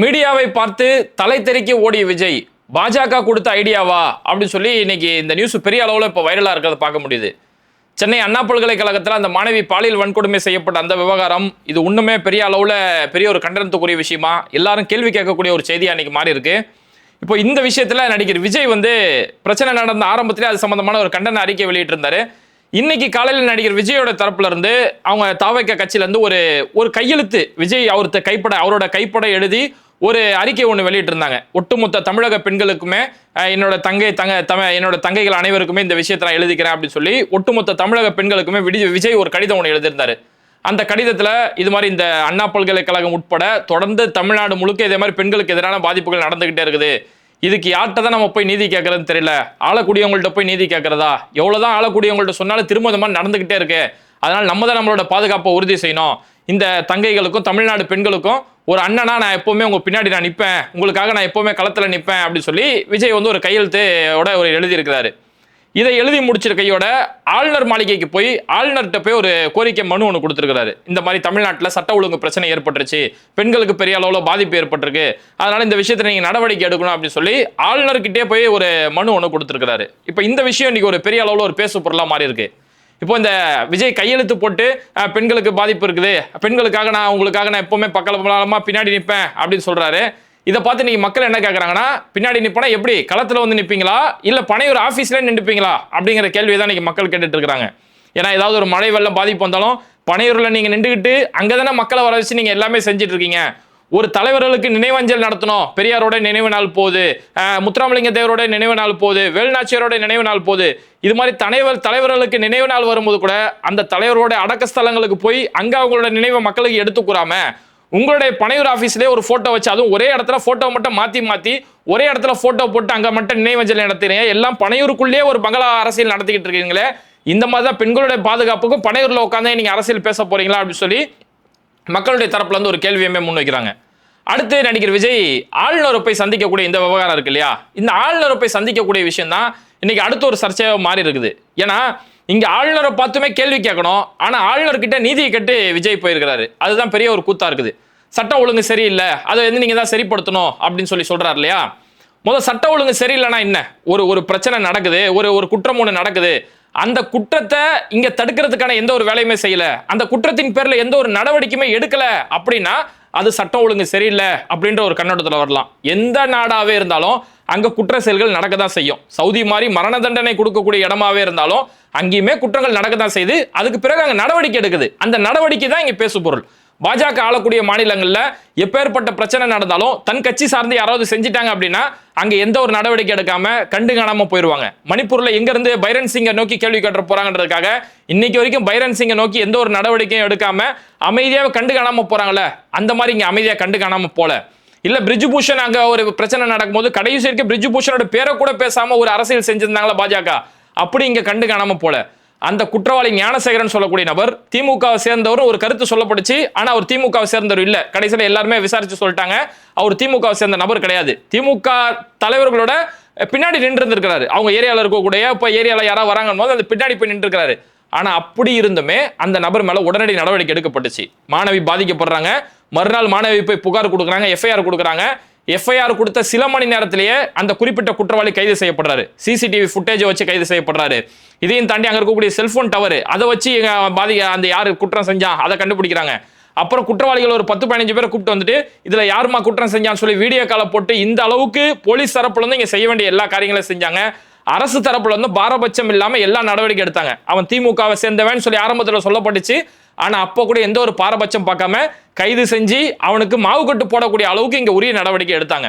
மீடியாவை பார்த்து தலை தெறிக்க ஓடிய விஜய் பாஜக கொடுத்த ஐடியாவா? அப்படின்னு சொல்லி இன்னைக்கு இந்த நியூஸ் பெரிய அளவில் இப்போ வைரலாக இருக்கிறத பார்க்க முடியுது. சென்னை அண்ணா பல்கலைக்கழகத்தில் அந்த மாணவி பாலியல் வன்கொடுமை செய்யப்பட்ட அந்த விவகாரம் இது இன்னுமே பெரிய அளவில் பெரிய ஒரு கண்டனத்துக்குரிய விஷயமா? எல்லாரும் கேள்வி கேட்கக்கூடிய ஒரு செய்தியாக இன்னைக்கு மாறி இருக்கு இப்போ இந்த விஷயத்தில் நடிகர் விஜய் வந்து பிரச்சனை நடந்த ஆரம்பத்திலே அது சம்பந்தமான ஒரு கண்டன அறிக்கை வெளியிட்டிருந்தாரு. இன்னைக்கு காலையில் நடிகர் விஜயோட தரப்புல இருந்து அவங்க தாவைக்க கட்சியில இருந்து ஒரு ஒரு கையெழுத்து விஜய் அவர்த்த கைப்பட அவரோட கைப்பட எழுதி ஒரு அறிக்கை ஒன்று வெளியிட்டிருந்தாங்க. ஒட்டுமொத்த தமிழக பெண்களுக்குமே என்னோட தங்கை தங்க தம என்னோட தங்கைகள் அனைவருக்குமே இந்த விஷயத்தை நான் எழுதிக்கிறேன் அப்படின்னு சொல்லி ஒட்டுமொத்த தமிழக பெண்களுக்குமே விஜய் விஜய் ஒரு கடிதம் ஒன்று எழுதியிருந்தாரு. அந்த கடிதத்தில் இது மாதிரி இந்த அண்ணா பல்கலைக்கழகம் உட்பட தொடர்ந்து தமிழ்நாடு முழுக்க இதே மாதிரி பெண்களுக்கு எதிரான பாதிப்புகள் நடந்துகிட்டே இருக்குது. இதுக்கு யார்கிட்ட தான் நம்ம போய் நீதி கேட்கறதுன்னு தெரியல? ஆளக்கூடியவங்கள்ட்ட போய் நீதி கேட்கறதா? எவ்வளோதான் ஆளக்கூடியவங்கள்ட்ட சொன்னாலும் திரும்ப இந்த மாதிரி நடந்துகிட்டே இருக்கு. அதனால் நம்ம தான் நம்மளோட பாதுகாப்பை உறுதி செய்யணும். இந்த தங்கைகளுக்கும் தமிழ்நாடு பெண்களுக்கும் ஒரு அண்ணனா நான் எப்போவுமே உங்கள் பின்னாடி நான் நிற்பேன் உங்களுக்காக நான் எப்போவுமே களத்தில் நிற்பேன் அப்படின்னு சொல்லி விஜய் வந்து ஒரு கையெழுத்தோட ஒரு எழுதியிருக்கிறாரு. இதை எழுதி முடிச்சிரு கையோட ஆளுநர் மாளிகைக்கு போய் ஆளுநர்கிட்ட போய் ஒரு கோரிக்கை மனு ஒன்று கொடுத்துருக்காரு இந்த மாதிரி தமிழ்நாட்டில் சட்ட ஒழுங்கு பிரச்சனை ஏற்பட்டுருச்சு. பெண்களுக்கு பெரிய அளவில் பாதிப்பு ஏற்பட்டிருக்கு. அதனால இந்த விஷயத்தை நீங்கள் நடவடிக்கை எடுக்கணும் அப்படின்னு சொல்லி ஆளுநர்கிட்டே போய் ஒரு மனு ஒன்று கொடுத்துருக்காரு இப்போ இந்த விஷயம் இன்னைக்கு ஒரு பெரிய அளவில் ஒரு பேசு பொருளாக மாறி இருக்கு. இப்போ இந்த விஜய் கையெழுத்து போட்டு பெண்களுக்கு பாதிப்பு இருக்குது. பெண்களுக்காக நான் உங்களுக்காக நான் எப்பவுமே பக்கபலமா பின்னாடி நிற்பேன் அப்படின்னு சொல்கிறாரு இதை பார்த்து நீங்க மக்கள் என்ன கேட்குறாங்கன்னா பின்னாடி நிற்பனா எப்படி? களத்தில் வந்து நிற்பீங்களா இல்லை பனையூர் ஆஃபீஸ்ல நின்றுப்பீங்களா? அப்படிங்கிற கேள்வி தான் இன்னைக்கு மக்கள் கேட்டுட்டு இருக்காங்க. ஏன்னா ஏதாவது ஒரு மழை வெள்ளம் பாதிப்பு வந்தாலும் பனையூர்ல நீங்க நின்றுக்கிட்டு அங்கே தானே மக்களை வர வச்சு நீங்க எல்லாமே செஞ்சுட்டு இருக்கீங்க. ஒரு தலைவர்களுக்கு நினைவஞ்சல் நடத்தணும். பெரியாரோட நினைவு நாள் போகுது. முத்துராமலிங்க தேவரோட நினைவு நாள் போகுது. வேலுநாச்சியாரோட நினைவு நாள் போகுது. இது மாதிரி தலைவர் தலைவர்களுக்கு நினைவு நாள் வரும்போது கூட அந்த தலைவரோட அடக்க ஸ்தலங்களுக்கு போய் அங்கே அவங்களோட நினைவை மக்களுக்கு எடுத்து கூறாம உங்களுடைய பனையூர் ஆஃபீஸ்லேயே ஒரு ஃபோட்டோ வச்சு அதுவும் ஒரே இடத்துல ஃபோட்டோ மட்டும் மாற்றி மாற்றி ஒரே இடத்துல ஃபோட்டோ போட்டு அங்கே மட்டும் நினைவஞ்சல் நடத்துறீங்க. எல்லாம் பனையூருக்குள்ளேயே ஒரு பங்களா அரசியல் நடத்திக்கிட்டு இருக்கீங்களே இந்த மாதிரி தான் பெண்களுடைய பாதுகாப்புக்கும் பனையூரில் உட்காந்தே நீங்கள் அரசியல் பேச போகிறீங்களா அப்படின்னு சொல்லி மக்களுடைய தரப்புலேருந்து ஒரு கேள்வியுமே முன் வைக்கிறாங்க. அடுத்து நடிகர் விஜய் ஆளுநரை போய் சந்திக்கக்கூடிய இந்த விவகாரம் இருக்கு இல்லையா? இந்த ஆளுநரை போய் சந்திக்கக்கூடிய விஷயம் தான் இன்னைக்கு அடுத்த ஒரு சர்ச்சையாக மாறி இருக்குது. ஏன்னா இங்க ஆளுநரை பார்த்துமே கேள்வி கேட்கணும். ஆனா ஆளுநர்கிட்ட நீதியை கேட்டு விஜய் போயிருக்கிறாரு. அதுதான் பெரிய ஒரு கூத்தா இருக்குது. சட்டம் ஒழுங்கு சரியில்லை. அதை வந்து நீங்க தான் சரிப்படுத்தணும் அப்படின்னு சொல்லி சொல்றாரு இல்லையா? முதல் சட்ட ஒழுங்கு சரியில்லைன்னா என்ன? ஒரு ஒரு பிரச்சனை நடக்குது. ஒரு ஒரு குற்றம் ஒன்று நடக்குது. அந்த குற்றத்தை இங்க தடுக்கிறதுக்கான எந்த ஒரு வேலையுமே செய்யல. அந்த குற்றத்தின் பேர்ல எந்த ஒரு நடவடிக்கையுமே எடுக்கல அப்படின்னா அது சட்டம் ஒழுங்கு சரியில்லை அப்படின்ற ஒரு கண்ணோட்டத்தில் வரலாம். எந்த நாடாகவே இருந்தாலும் அங்க குற்ற செயல்கள் நடக்க தான் செய்யும். சவுதி மாதிரி மரண தண்டனை கொடுக்கக்கூடிய இடமாவே இருந்தாலும் அங்கேயுமே குற்றங்கள் நடக்க தான் செய்யுது அதுக்கு பிறகு அங்கே நடவடிக்கை எடுக்குது. அந்த நடவடிக்கை தான் இங்கே பேசு பொருள் பாஜக ஆளக்கூடிய மாநிலங்களில் எப்பேற்பட்ட பிரச்சனை நடந்தாலும் தன் கட்சி சார்ந்து யாராவது செஞ்சிட்டாங்க அப்படின்னா அங்கே எந்த ஒரு நடவடிக்கை எடுக்காம கண்டு காணாம போயிடுவாங்க மணிப்பூரில் எங்கேருந்து பைரன் சிங்கை நோக்கி கேள்வி கேட்டு போறாங்கன்றதுக்காக இன்னைக்கு வரைக்கும் பைரன் சிங்கை நோக்கி எந்த ஒரு நடவடிக்கையும் எடுக்காம அமைதியாக கண்டு காணாமல் போறாங்கல்ல அந்த மாதிரி இங்கே அமைதியாக கண்டு காணாமல் போல. இல்ல பிரிஜுபூஷன் அங்க ஒரு பிரச்சனை நடக்கும்போது கடைசி வரைக்கும் பிரிஜுபூஷனோட பேரை கூட பேசாம ஒரு அரசியல் செஞ்சிருந்தாங்களா பாஜக? அப்படி இங்க கண்டு காணாம போல. அந்த குற்றவாளி ஞானசேகரன் சொல்லக்கூடிய நபர். திமுகவை சேர்ந்தவர் ஒரு கருத்து சொல்லப்படுச்சு ஆனா அவர் திமுகவை சேர்ந்தவர் இல்ல. கடைசியில எல்லாருமே விசாரிச்சு சொல்லிட்டாங்க. அவர் திமுகவை சேர்ந்த நபர் கிடையாது. திமுக தலைவர்களோட பின்னாடி நின்று இருந்திருக்கிறாரு அவங்க ஏரியால இருக்கக்கூடிய இப்ப ஏரியால யாராவது வராங்க போது அந்த பின்னாடி போய் நின்று இருக்கிறாரு ஆனா அப்படி இருந்துமே அந்த நபர் மேல உடனடி நடவடிக்கை எடுக்கப்பட்டுச்சு. மாணவி பாதிக்கப்படுறாங்க. மறுநாள் மாணவி போய் புகார் கொடுக்குறாங்க எஃப்ஐஆர் கொடுக்குறாங்க. எஃப்ஐஆர் கொடுத்த சில மணி நேரத்திலேயே அந்த குறிப்பிட்ட குற்றவாளி கைது செய்யப்படுறாரு. சிசிடிவி ஃபுட்டேஜை வச்சு கைது செய்யப்படுறாரு. இதையும் தாண்டி அங்கே இருக்கக்கூடிய செல்போன் டவர் அதை வச்சு பாதி அந்த யார் குற்றம் செஞ்சான் அதை கண்டுபிடிக்கிறாங்க. அப்புறம் குற்றவாளிகள் ஒரு பத்து பதினஞ்சு பேரை கூப்பிட்டு வந்துட்டு இதுல யாருமா குற்றம் செஞ்சான்னு சொல்லி வீடியோ காலை போட்டு இந்த அளவுக்கு போலீஸ் தரப்புல இருந்து இங்க செய்ய வேண்டிய எல்லா காரியங்களும் செஞ்சாங்க. அரசு தரப்புல இருந்து பாரபட்சம் இல்லாம எல்லா நடவடிக்கை எடுத்தாங்க. அவன் திமுகவை சேர்ந்தவன் சொல்லி ஆரம்பத்தில் சொல்லப்பட்டுச்சு. ஆனால் அப்போ கூட எந்த ஒரு பாரபட்சம் பார்க்காம கைது செஞ்சு அவனுக்கு மாவு கட்டு போடக்கூடிய அளவுக்கு இங்கே உரிய நடவடிக்கை எடுத்தாங்க.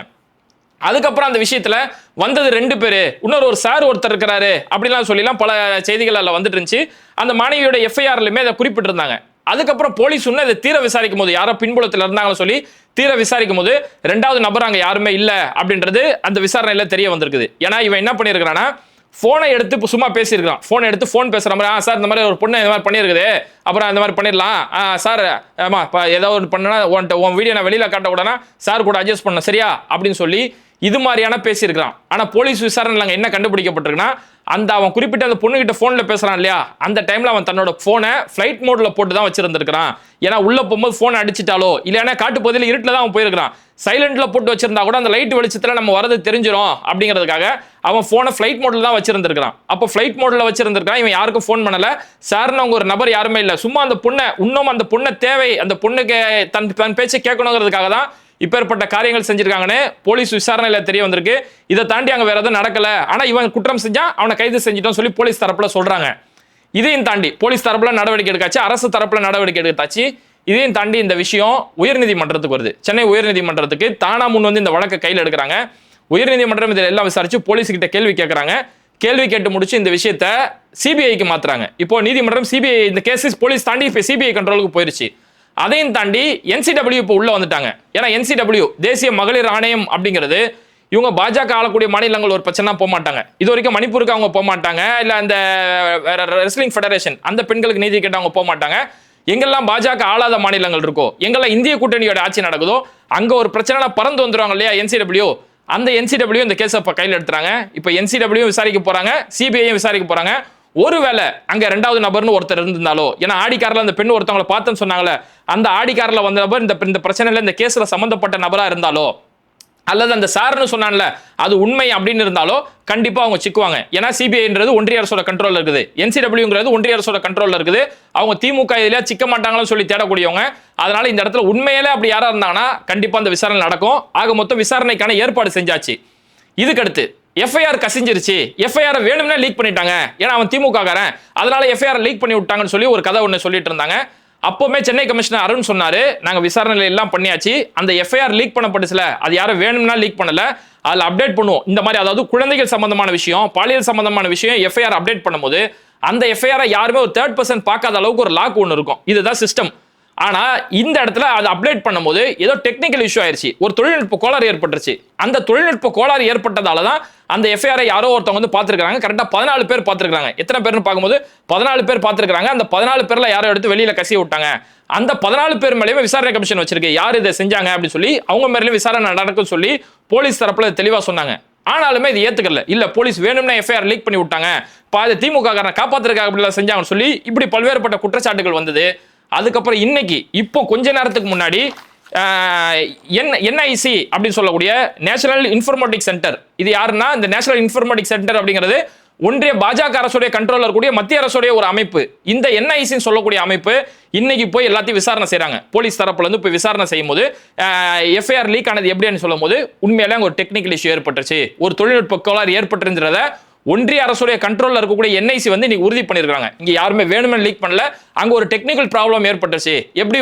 அதுக்கப்புறம் அந்த விஷயத்துல வந்தது ரெண்டு பேர். இன்னொரு ஒரு சார் ஒருத்தர் இருக்கிறாரு அப்படிலாம் சொல்லிலாம் பல செய்திகள் அதில் வந்துட்டு இருந்துச்சு. அந்த மாணவியோட எஃப்ஐஆர்லையுமே அதை குறிப்பிட்டிருந்தாங்க. அதுக்கப்புறம் போலீஸ் இன்னும் இதை தீர விசாரிக்கும் போது யாரோ பின்புலத்தில் இருந்தாங்கன்னு சொல்லி தீர விசாரிக்கும் போது ரெண்டாவது நபர் அங்கே யாருமே இல்லை அப்படின்றது அந்த விசாரணையில் தெரிய வந்திருக்குது. ஏன்னா இவன் என்ன பண்ணியிருக்கிறான்னா ஃபோனை எடுத்து இப்போ சும்மா பேசியிருக்கான் ஃபோனை எடுத்து ஃபோன் பேசுகிற மாதிரி ஆ சார் இந்த மாதிரி ஒரு பொண்ணு இந்த மாதிரி பண்ணியிருக்குது. அப்புறம் இந்த மாதிரி பண்ணிடலாம். ஆ சார் ஆமாம் இப்போ ஏதாவது ஒரு பண்ணனா உன்ட்ட உன் வீடியோ நான் வெளியில் காட்ட சார் கூட அட்ஜஸ்ட் பண்ண சரியா? அப்படின்னு சொல்லி இது மாதிரியான பேசியிருக்கலாம் ஆனால் போலீஸ் விசாரணையில் அங்கே என்ன கண்டுபிடிக்கப்பட்டிருக்குன்னா அந்த அவன் குறிப்பிட்ட அந்த பொண்ணுகிட்ட ஃபோனில் பேசுகிறான் இல்லையா? அந்த டைமில் அவன் தன்னோட ஃபோனை ஃப்ளைட் மோடில் போட்டு தான் வச்சிருந்திருக்கிறான். ஏன்னா உள்ளே போகும்போது ஃபோனை அடிச்சிட்டாலோ இல்லைன்னா காட்டு பகுதியில் இருட்டில் தான் அவன் போயிருக்கிறான். சைலண்டில் போட்டு வச்சிருந்தா கூட அந்த லைட் வெளிச்சத்தில் நம்ம வரது தெரிஞ்சிடும் அப்படிங்கிறதுக்காக அவன் ஃபோனை ஃப்ளைட் மோடில் தான் வச்சிருந்திருக்கிறான். அப்போ ஃப்ளைட் மோடில் வச்சிருந்திருக்கான் இவன் யாருக்கும் ஃபோன் பண்ணலை. சார்னு அவங்க ஒரு நபர் யாருமே இல்லை. சும்மா அந்த பொண்ணை இன்னும் அந்த பொண்ணை தேவை அந்த பொண்ணுக்கு தன் தன் பேச்சை கேட்கணுங்கிறதுக்காக தான் இப்பேற்பட்ட காரியங்கள் செஞ்சிருக்காங்கன்னு போலீஸ் விசாரணையில தெரிய வந்திருக்கு. இதை தாண்டி அங்க வேற எதுவும் நடக்கல. ஆனா இவன் குற்றம் செஞ்சா அவனை கைது செஞ்சிட்டோம் சொல்லி போலீஸ் தரப்புல சொல்றாங்க. இதையும் தாண்டி போலீஸ் தரப்புல நடவடிக்கை எடுக்காச்சு அரசு தரப்புல நடவடிக்கை எடுத்தாச்சு. இதையும் தாண்டி இந்த விஷயம் உயர்நீதிமன்றத்துக்கு வருது. சென்னை உயர்நீதிமன்றத்துக்கு தானா முன் வந்து இந்த வழக்கை கையில் எடுக்கிறாங்க. உயர்நீதிமன்றம் இதில் எல்லாம் விசாரிச்சு போலீஸ்கிட்ட கேள்வி கேட்குறாங்க கேள்வி கேட்டு முடிச்சு இந்த விஷயத்த சிபிஐக்கு மாத்துறாங்க. இப்போ நீதிமன்றம் சிபிஐ இந்த கேசஸ் போலீஸ் தாண்டி இப்போ சிபிஐ கண்ட்ரோலுக்கு போயிருச்சு. அதையும் தாண்டி என்சிடபிள்யூ இப்போ உள்ளே வந்துட்டாங்க. ஏன்னா என்சிடபிள்யூ தேசிய மகளிர் ஆணையம் அப்படிங்கிறது இவங்க பாஜக ஆளக்கூடிய மாநிலங்கள் ஒரு பிரச்சனை போக மாட்டாங்க. இது வரைக்கும் மணிப்பூருக்கு அவங்க போக மாட்டாங்க. இல்லை அந்த வேற ரெஸ்லிங் ஃபெடரேஷன் அந்த பெண்களுக்கு நீதி கேட்டு அவங்க போக மாட்டாங்க. எங்கெல்லாம் பாஜக ஆளாத மாநிலங்கள் இருக்கோ எங்கெல்லாம் இந்திய கூட்டணியோட ஆட்சி நடக்குதோ அங்கே ஒரு பிரச்சனை பறந்து வந்துருவாங்க இல்லையா என்சிடபிள்யூ அந்த என்சிடபிள்யூ இந்த கேஸை இப்போ கையில் எடுத்துறாங்க. இப்போ என்சிடபிள்யூ விசாரிக்க போகிறாங்க சிபிஐயும் விசாரிக்க போகிறாங்க ஒருவேளை அங்க ரெண்டாவது நபர்னு ஒருத்தர் இருந்திருந்தாலோ ஏன்னா ஆடிக்காரில் அந்த பெண் ஒருத்தவங்களை பார்த்தேன்னு சொன்னாங்களே அந்த ஆடிக்காரில் வந்த நபர் இந்த இந்த பிரச்சனையில இந்த கேஸில் சம்மந்தப்பட்ட நபரா இருந்தாலோ அல்லது அந்த சார்னு சொன்னான்ல அது உண்மை அப்படின்னு இருந்தாலோ கண்டிப்பா அவங்க சிக்குவாங்க. ஏன்னா சிபிஐன்றது ஒன்றிய அரசோட கண்ட்ரோல்ல இருக்குது. என்சிடபிள்யூங்கிறது ஒன்றிய அரசோட கண்ட்ரோல்ல இருக்குது. அவங்க திமுக இதுல சிக்க மாட்டாங்களோ சொல்லி தேடக்கூடியவங்க. அதனால இந்த இடத்துல உண்மையிலே அப்படி யாரா இருந்தாங்கன்னா கண்டிப்பா அந்த விசாரணை நடக்கும். ஆக மொத்தம் விசாரணைக்கான ஏற்பாடு செஞ்சாச்சு. இதுக்கடுத்து எஃப்ஐஆர் கசிஞ்சிருச்சு. எஃப்ஐஆர் வேணும்னா லீக் பண்ணிட்டாங்க. ஏன்னா அவன் திமுக காரன் அதனால எஃப்ஐஆர் லீக் பண்ணி விட்டாங்கன்னு சொல்லி ஒரு கதை ஒன்று சொல்லிட்டு இருந்தாங்க. அப்போவுமே சென்னை கமிஷனர் அருண் சொன்னாரு. நாங்க விசாரணையில எல்லாம் பண்ணியாச்சு. அந்த எஃப்ஐஆர் லீக் பண்ணப்பட்டுச்சுல. அது யாரும் வேணும்னா லீக் பண்ணல. அதில் அப்டேட் பண்ணுவோம். இந்த மாதிரி அதாவது குழந்தைகள் சம்பந்தமான விஷயம் பாலியல் சம்பந்தமான விஷயம் எஃப்ஐஆர் அப்டேட் பண்ணும்போது அந்த எஃப்ஐஆரை யாருமே ஒரு தேர்ட் பர்சன் பார்க்காத அளவுக்கு ஒரு லாக் ஒன்று இருக்கும். இதுதான் சிஸ்டம் ஆனா இந்த இடத்துல அதை அப்டேட் பண்ணும்போது ஏதோ டெக்னிக்கல் இஷ்யூ ஆயிருச்சு. ஒரு தொழில்நுட்ப கோளாறு ஏற்பட்டுருச்சு. அந்த தொழில்நுட்ப கோளாறு ஏற்பட்டதால தான் அந்த எஃப்ஐஆரை யாரோ ஒருத்தவங்க வந்து பார்த்துருக்காங்க கரெக்டாக பதினாலு பேர் பார்த்துருக்காங்க எத்தனை பேர்னு பார்க்கும்போது பதினாலு பேர் பார்த்துருக்காங்க அந்த பதினாலு பேரில் யாரோ எடுத்து வெளியில் கசிய விட்டாங்க. அந்த பதினாலு பேர் மேலேயுமே விசாரணை கமிஷன் வச்சிருக்கு. யார் இதை செஞ்சாங்க அப்படின்னு சொல்லி அவங்க மேலேயும் விசாரணை நடக்கும் சொல்லி போலீஸ் தரப்பில் தெளிவாக சொன்னாங்க. ஆனாலுமே இது ஏத்துக்கல. இல்ல போலீஸ் வேணும்னா எஃப்ஐஆர் லீக் பண்ணி விட்டாங்க. பாதி திமுக காரனை காப்பாத்துறதுக்காக அப்படிலாம் செஞ்சாங்கன்னு சொல்லி இப்படி பல்வேறுபட்ட குற்றச்சாட்டுகள் வந்தது. அதுக்கப்புறம் இன்னைக்கு இப்போ கொஞ்ச நேரத்துக்கு முன்னாடி என் என்ஐசி அப்படின்னு சொல்லக்கூடிய நேஷனல் இன்ஃபர்மேட்டிக் சென்டர். இது யாருன்னா இந்த நேஷனல் இன்ஃபர்மேட்டிக் சென்டர் அப்படிங்கிறது ஒன்றிய பாஜக அரசுடைய கண்ட்ரோலர் கூடிய மத்திய அரசுடைய ஒரு அமைப்பு. இந்த என்ஐசின்னு சொல்லக்கூடிய அமைப்பு இன்னைக்கு போய் எல்லாத்தையும் விசாரணை செய்கிறாங்க போலீஸ் தரப்புல இருந்து போய் விசாரணை செய்யும் போது எஃப்ஐஆர் லீக் ஆனது எப்படின்னு சொல்லும் போது உண்மையிலே ஒரு டெக்னிக்கல் இஷ்யூ ஏற்பட்டுருச்சு. ஒரு தொழில்நுட்ப கோளாறு ஏற்பட்டிருந்தத ஒன்றிய அரசுடைய கண்ட்ரோலில் இருக்கக்கூடிய என்ஐசி வந்து இன்னைக்கு உறுதி பண்ணியிருக்காங்க இங்கே யாருமே வேணுமே லீக் பண்ணல. அங்கே ஒரு டெக்னிக்கல் ப்ராப்ளம் ஏற்பட்டுச்சு. எப்படி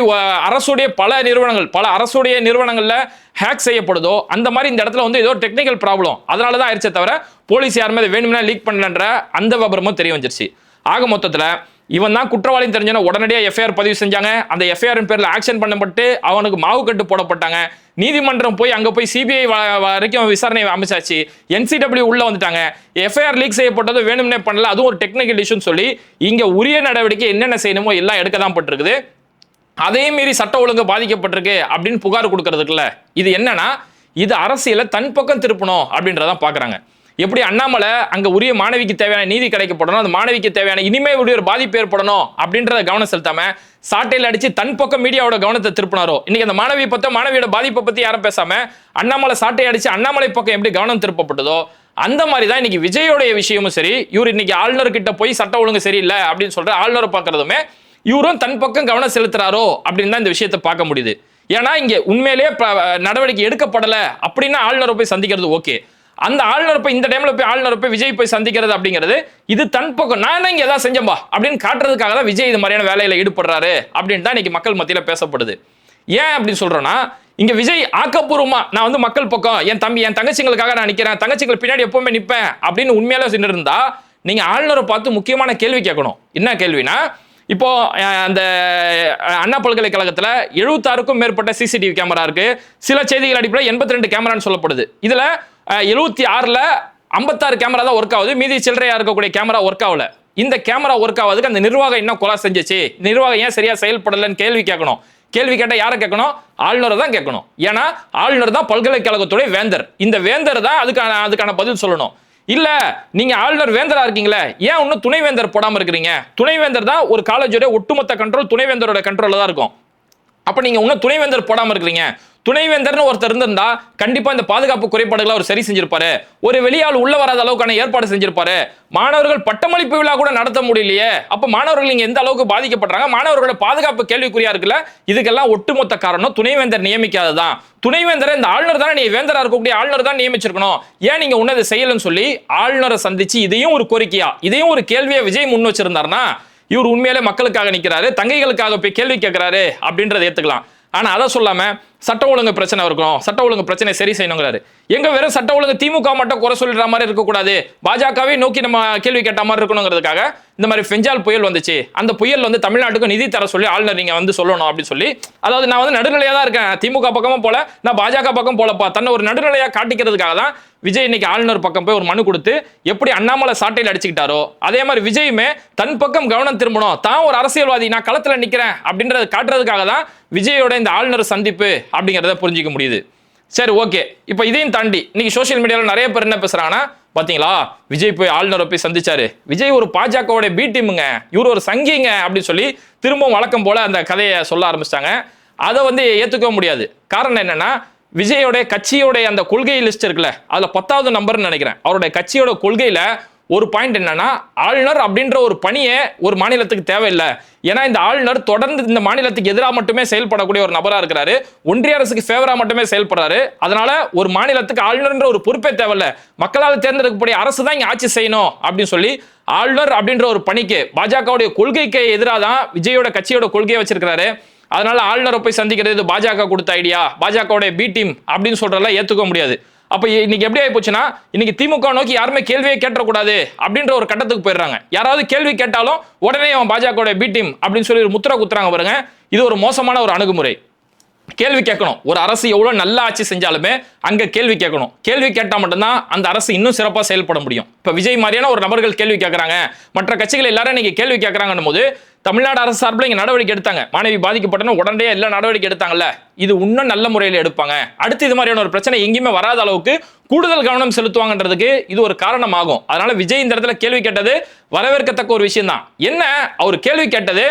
அரசுடைய பல நிறுவனங்கள் பல அரசுடைய நிறுவனங்களில் ஹேக் செய்யப்படுதோ அந்த மாதிரி இந்த இடத்துல வந்து ஏதோ டெக்னிக்கல் ப்ராப்ளம் அதனால தான் ஆயிடுச்சே தவிர போலீஸ் யாருமே அதை வேணும்னா லீக் பண்ணலன்ற அந்த விபரமும் தெரிய வந்துருச்சு. ஆக மொத்தத்தில் இவன் தான் குற்றவாளின்னு தெரிஞ்சோன்னா உடனடியாக எஃப்ஐஆர் பதிவு செஞ்சாங்க. அந்த எஃப்ஐஆர் பேரில் ஆக்ஷன் பண்ணப்பட்டு அவனுக்கு மாவு கட்டு போடப்பட்டாங்க. நீதிமன்றம் போய் அங்கே போய் சிபிஐ வரைக்கும் விசாரணை அமைச்சாச்சு. என்சிடபிள்யூ உள்ளே வந்துட்டாங்க. எஃப்ஐஆர் லீக் செய்யப்பட்டது வேணும்னே பண்ணல. அதுவும் ஒரு டெக்னிக்கல் இஷ்யூன்னு சொல்லி இங்கே உரிய நடவடிக்கை என்னென்ன செய்யணுமோ எல்லாம் எடுக்க தான் பட்டிருக்குது. அதே மீறி சட்ட ஒழுங்கு பாதிக்கப்பட்டிருக்கு அப்படின்னு புகார் கொடுக்கறதுக்குல்ல. இது என்னன்னா இது அரசியலை தன் பக்கம் திருப்பணும் அப்படின்றதான் பார்க்குறாங்க எப்படி அண்ணாமலை அங்கே உரிய மாணவிக்கு தேவையான நீதி கிடைக்கப்படணும் அந்த மாணவிக்கு தேவையான இனிமே உரிய ஒரு பாதிப்பு ஏற்படணும் அப்படின்றத கவனம் செலுத்தாம சாட்டையில் அடிச்சு தன் பக்கம் மீடியாவோட கவனத்தை திருப்பினாரோ? இன்னைக்கு அந்த மாணவியை பற்றி மாணவியோட பாதிப்பை பற்றி யாரும் பேசாம அண்ணாமலை சாட்டை அடிச்சு அண்ணாமலை பக்கம் எப்படி கவனம் திருப்பப்பட்டதோ அந்த மாதிரி தான் இன்னைக்கு விஜயோடைய விஷயமும் சரி இவர் இன்னைக்கு ஆளுநர் கிட்ட போய் சட்ட ஒழுங்கு சரியில்லை அப்படின்னு சொல்ற ஆளுநரை பார்க்கறதுமே இவரும் தன் பக்கம் கவனம் செலுத்துறாரோ அப்படின்னு தான் இந்த விஷயத்தை பார்க்க முடியுது. ஏன்னா இங்க உண்மையிலேயே நடவடிக்கை எடுக்கப்படலை அப்படின்னா ஆளுநரை போய் சந்திக்கிறது ஓகே. அந்த ஆளுநர் போய் இந்த டைம்ல போய் ஆளுநர் போய் விஜய் போய் சந்திக்கிறது அப்படிங்கிறது இது தன் பக்கம் நான் இங்கே இங்க ஏதாவது செஞ்சம்பா அப்படின்னு காட்டுறதுக்காக தான் விஜய் இது மாதிரியான வேலையில ஈடுபடுறாரு அப்படின்னு தான் இன்னைக்கு மக்கள் மத்தியில பேசப்படுது. ஏன் அப்படின்னு சொல்றோம்னா இங்க விஜய் ஆக்கப்பூர்வமா நான் வந்து மக்கள் பக்கம் என் தம்பி என் தங்கச்சிங்களுக்காக நான் நிக்கிறேன் தங்கச்சிகள் பின்னாடி எப்பவுமே நிப்பேன் அப்படின்னு உண்மையால நின்று இருந்தா நீங்க ஆளுநரை பார்த்து முக்கியமான கேள்வி கேட்கணும். என்ன கேள்வினா இப்போ அந்த அண்ணா பல்கலைக்கழகத்தில் எழுபத்தாறுக்கும் மேற்பட்ட சிசிடிவி கேமரா இருக்கு. சில செய்திகள் அடிப்படையில் எண்பத்தி ரெண்டு கேமரான்னு சொல்லப்படுது. இதுல எழுபத்தி ஆறில் ஐம்பத்தாறு கேமரா தான் ஒர்க் ஆகுது. மீதி சில்லறையாக இருக்கக்கூடிய கேமரா ஒர்க் ஆகல. இந்த கேமரா ஒர்க் ஆகுதுக்கு அந்த நிர்வாகம் என்ன கொலா செஞ்சுச்சு. நிர்வாகம் ஏன் சரியாக செயல்படலைன்னு கேள்வி கேட்கணும். கேள்வி கேட்டால் யாரை கேட்கணும்? ஆளுநரை தான் கேட்கணும். ஏன்னா ஆளுநர் தான் பல்கலைக்கழகத்துடைய வேந்தர். இந்த வேந்தர் தான் அதுக்கான அதுக்கான பதில் சொல்லணும். இல்ல நீங்க ஆளுநர் வேந்தரா இருக்கீங்களே ஏன் இன்னும் துணைவேந்தர் போடாம இருக்கிறீங்க? துணைவேந்தர் தான் ஒரு காலேஜோட ஒட்டுமொத்த கண்ட்ரோல் துணைவேந்தரோட கண்ட்ரோல தான் இருக்கும். அப்ப நீங்க இன்னும் துணைவேந்தர் போடாம இருக்கிறீங்க. துணைவேந்தர்னு ஒருத்தர் இருந்திருந்தா கண்டிப்பா இந்த பாதுகாப்பு குறைபாடுகளை அவர் சரி செஞ்சிருப்பாரு. ஒரு வெளியால் உள்ள வராத அளவுக்கான ஏற்பாடு செஞ்சிருப்பாரு. மாணவர்கள் பட்டமளிப்பு விழா கூட நடத்த முடியலையே. அப்ப மாணவர்கள் இங்க எந்த அளவுக்கு பாதிக்கப்படுறாங்க? மாணவர்களோட பாதுகாப்பு கேள்விக்குறியா இருக்குல்ல? இதுக்கெல்லாம் ஒட்டுமொத்த காரணம் துணைவேந்தர் நியமிக்காததான் துணைவேந்தரை இந்த ஆளுநர் தானே நீ வேந்தரா இருக்கக்கூடிய ஆளுநர் தான் நியமிச்சிருக்கணும். ஏன் நீங்க உன்னதை செய்யலன்னு சொல்லி ஆளுநரை சந்திச்சு இதையும் ஒரு கோரிக்கையா இதையும் ஒரு கேள்வியை விஜய் முன் வச்சிருந்தாருன்னா இவர் உண்மையிலே மக்களுக்காக நிற்கிறாரு தங்கைகளுக்காக போய் கேள்வி கேட்கிறாரு அப்படின்றத ஏத்துக்கலாம். ஆனால் அதை சொல்லாமல் சட்ட ஒழுங்கு பிரச்சனை இருக்கும். சட்ட ஒழுங்கு பிரச்சனை சரி செய்யணுங்கிறாரு. எங்க வெறும் சட்ட ஒழுங்கு திமுக மட்டும் குறை சொல்லிடுற மாதிரி இருக்கக்கூடாது? பாஜகவே நோக்கி நம்ம கேள்வி கேட்ட மாதிரி இருக்கணுங்கிறதுக்காக இந்த மாதிரி ஃபெஞ்சால் புயல் வந்துச்சு. அந்த புயல் வந்து தமிழ்நாட்டுக்கு நிதி தர சொல்லி ஆளுநர் நீங்க வந்து சொல்லணும் அப்படின்னு சொல்லி அதாவது நான் வந்து நடுநிலையா தான் இருக்கேன். திமுக பக்கமும் போல நான் பாஜக பக்கம் போலப்பா. தன்னை ஒரு நடுநிலையா காட்டிக்கிறதுக்காக தான் விஜய் இன்னைக்கு ஆளுநர் பக்கம் போய் ஒரு மனு கொடுத்து எப்படி அண்ணாமலை சாட்டையில் அடிச்சுக்கிட்டாரோ அதே மாதிரி விஜயுமே தன் பக்கம் கவனம் திரும்பணும். தான் ஒரு அரசியல்வாதி நான் களத்தில் நிற்கிறேன் அப்படின்றத காட்டுறதுக்காக தான் விஜயோட இந்த ஆளுநர் சந்திப்பு அப்படிங்கிறத புரிஞ்சிக்க முடியுது. சரி ஓகே. இப்போ இதையும் தாண்டி இன்னைக்கு சோஷியல் மீடியாவில் நிறைய பேர் என்ன பேசுகிறாங்கன்னா பார்த்தீங்களா விஜய் போய் ஆளுநரை போய் சந்திச்சாரு. விஜய் ஒரு பாஜகவோட பி டீமுங்க. இவர் ஒரு சங்கிங்க அப்படின்னு சொல்லி திரும்பவும் வழக்கம் போல அந்த கதையை சொல்ல ஆரம்பிச்சிட்டாங்க. அதை வந்து ஏற்றுக்க முடியாது. காரணம் என்னன்னா விஜயோட கட்சியோட அந்த கொள்கை லிஸ்ட் இருக்குல்ல அதில் பத்தாவது நம்பர்னு நினைக்கிறேன். அவருடைய கட்சியோட கொள்கையில் ஒரு பாயிண்ட் என்னன்னா ஆளுநர் அப்படின்ற ஒரு பணியே ஒரு மாநிலத்துக்கு தேவையில்லை. ஏன்னா இந்த ஆளுநர் தொடர்ந்து இந்த மாநிலத்துக்கு எதிராக மட்டுமே செயல்படக்கூடிய ஒரு நபராக இருக்கிறாரு. ஒன்றிய அரசுக்கு ஃபேவரா மட்டுமே செயல்படுறாரு. அதனால ஒரு மாநிலத்துக்கு ஆளுநர்ன்ற ஒரு பொறுப்பே தேவையில்ல. மக்களால் தேர்ந்தெடுக்கக்கூடிய அரசு தான் இங்கே ஆட்சி செய்யணும் அப்படின்னு சொல்லி ஆளுநர் அப்படின்ற ஒரு பணிக்கு பாஜகவுடைய கொள்கைக்கு எதிராக தான் விஜயோட கட்சியோட கொள்கையை வச்சிருக்கிறாரு. அதனால ஆளுநரை போய் சந்திக்கிறது பாஜக கொடுத்த ஐடியா பாஜகவுடைய பி டீம் அப்படின்னு சொல்றதெல்லாம் ஏற்றுக்க முடியாது. அப்போ இன்னைக்கு எப்படி ஆகி போச்சுன்னா இன்னைக்கு திமுக நோக்கி யாருமே கேள்வியே கேட்டக்கூடாது அப்படின்ற ஒரு கட்டத்துக்கு போயிடுறாங்க. யாராவது கேள்வி கேட்டாலும் உடனே அவன் பாஜகவுடைய பி டீம் அப்படின்னு சொல்லி ஒரு முத்திரை குத்துறாங்க பாருங்க. இது ஒரு மோசமான ஒரு அணுகுமுறை. கேள்வி கேட்கணும். ஒரு அரசு எவ்வளோ நல்ல ஆட்சி செஞ்சாலுமே அங்கே கேள்வி கேட்கணும். கேள்வி கேட்டால் மட்டும்தான் அந்த அரசு இன்னும் சிறப்பாக செயல்பட முடியும். இப்போ விஜய் மாதிரியான ஒரு நபர்கள் கேள்வி கேட்குறாங்க. மற்ற கட்சிகள் எல்லாரும் இன்னைக்கு கேள்வி கேட்குறாங்கன்னும் போது தமிழ்நாடு அரசு சார்பில் இங்கே நடவடிக்கை எடுத்தாங்க. மாணவி பாதிக்கப்பட்டன உடனே எல்லா நடவடிக்கை எடுத்தாங்கல்ல. இது இன்னும் நல்ல முறையில் எடுப்பாங்க. அடுத்து இது மாதிரியான ஒரு பிரச்சனை எங்கேயுமே வராத அளவுக்கு கூடுதல் கவனம் செலுத்துவாங்கன்றதுக்கு இது ஒரு காரணமாகும். அதனால விஜய் இந்த இடத்துல கேள்வி கேட்டது வரவேற்கத்தக்க ஒரு விஷயம் தான் என்ன? அவர் கேள்வி கேட்டது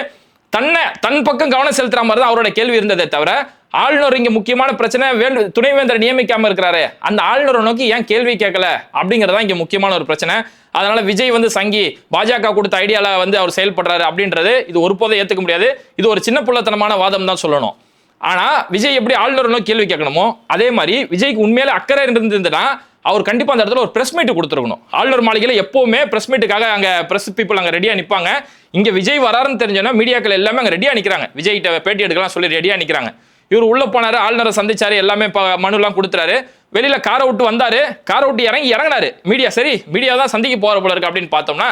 தன்னை தன் பக்கம் கவனம் செலுத்துற மாதிரி தான் அவரோட கேள்வி இருந்ததே தவிர ஆளுநர் இங்க முக்கியமான பிரச்சனை வேண்டு துணைவேந்தர் நியமிக்காம இருக்கிறாரு. அந்த ஆளுநரை நோக்கி ஏன் கேள்வி கேட்கல? அப்படிங்கறதா இங்க முக்கியமான ஒரு பிரச்சனை. அதனால விஜய் வந்து சங்கி பாஜக கொடுத்த ஐடியால வந்து அவர் செயல்படுறாரு அப்படின்றது இது ஒருபோதை ஏத்துக்க முடியாது. இது ஒரு சின்ன புள்ளத்தனமான வாதம் தான் சொல்லணும். ஆனா விஜய் எப்படி ஆளுநர் நோக்கி கேள்வி கேட்கணுமோ அதே மாதிரி விஜய்க்கு உண்மையில அக்கறை இருந்திருந்ததுன்னா அவர் கண்டிப்பா அந்த இடத்துல ஒரு பிரஸ் மீட் கொடுத்துருக்கணும். ஆளுநர் மாளிகையில எப்பவுமே பிரஸ் மீட்டுக்காக அங்க பிரஸ் பீப்புள் அங்க ரெடியா நிப்பாங்க. இங்க விஜய் வராருன்னு தெரிஞ்சோன்னா மீடியாக்கள் எல்லாமே அங்க ரெடியா நிக்கிறாங்க. விஜய் கிட்ட பேட்டி எடுக்கலாம் சொல்லி ரெடியா நிக்கிறாங்க. இவர் உள்ள போனாரு ஆளுநரை சந்திச்சாரு எல்லாமே மனுலாம் கொடுத்துறாரு. வெளியில காரை விட்டு வந்தாரு. காரை விட்டு இறங்கி இறங்கினாரு. மீடியா சரி மீடியா தான் சந்திக்க போற போல இருக்கு அப்படின்னு பார்த்தோம்னா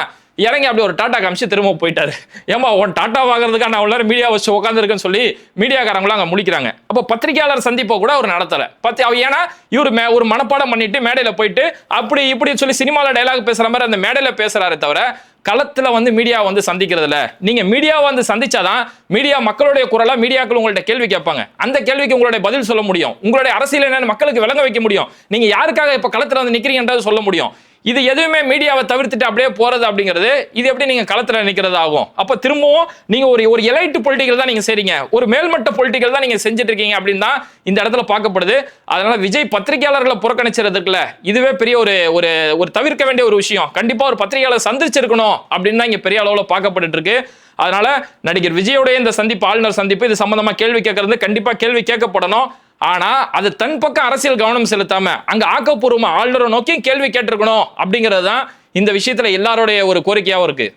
இறங்கி அப்படி ஒரு டாட்டா காமிச்சு திரும்ப போயிட்டாரு. ஏமா உன் டாட்டா வாங்குறதுக்காக நான் உள்ளார மீடியா வச்சு உட்காந்துருக்குன்னு சொல்லி மீடியாக்காரங்களும் அங்கே முடிக்கிறாங்க அப்போ பத்திரிகையாளர் சந்திப்பை கூட அவர் நடத்தல. பத்தி அவ ஏன்னா இவர் மே- ஒரு மனப்பாடம் பண்ணிட்டு மேடையில போயிட்டு அப்படி இப்படின்னு சொல்லி சினிமாவில் டைலாக் பேசுற மாதிரி அந்த மேடையில பேசுறாரே தவிர களத்துல வந்து மீடியா வந்து சந்திக்கிறதுல. நீங்க மீடியா வந்து சந்திச்சாதான் மீடியா மக்களுடைய குரலாக மீடியாக்கள் உங்கள்ட்ட கேள்வி கேட்பாங்க. அந்த கேள்விக்கு உங்களுடைய பதில் சொல்ல முடியும். உங்களுடைய அரசியல் என்னென்னு மக்களுக்கு விளங்க வைக்க முடியும். நீங்க யாருக்காக இப்போ களத்துல வந்து நிற்கிறீங்கன்றது சொல்ல முடியும். இது எதுவுமே மீடியாவை தவிர்த்துட்டு அப்படியே போறது அப்படிங்கிறது இது எப்படி நீங்க களத்துல நிக்கிறது ஆகும் அப்ப திரும்பவும் நீங்க ஒரு ஒரு எலைட்டு பொலிட்டிக்கல் தான் நீங்க செய்றீங்க. ஒரு மேல்மட்ட பொலிட்டிக்கல் தான் நீங்க செஞ்சுட்டு இருக்கீங்க அப்படின்னு தான் இந்த இடத்துல பார்க்கப்படுது. அதனால விஜய் பத்திரிகையாளர்களை புறக்கணிச்சிருக்குல்ல இதுவே பெரிய ஒரு ஒரு ஒரு தவிர்க்க வேண்டிய ஒரு விஷயம். கண்டிப்பா ஒரு பத்திரிகையாளர் சந்திச்சிருக்கணும் அப்படின்னு தான் இங்க பெரிய அளவுல பார்க்கப்பட்டு இருக்கு. அதனால நடிகர் விஜயோடைய இந்த சந்திப்பு ஆளுநர் சந்திப்பு இது சம்பந்தமா கேள்வி கேட்கறது கண்டிப்பா கேள்வி கேட்கப்படணும். ஆனால் அது தன் பக்கம் அரசியல் கவனம் செலுத்தாம அங்கே ஆக்கப்பூர்வமாக ஆளுநரை நோக்கி கேள்வி கேட்டிருக்கணும் அப்படிங்கிறது தான் இந்த விஷயத்தில் எல்லாருடைய ஒரு கோரிக்கையாகவும் இருக்குது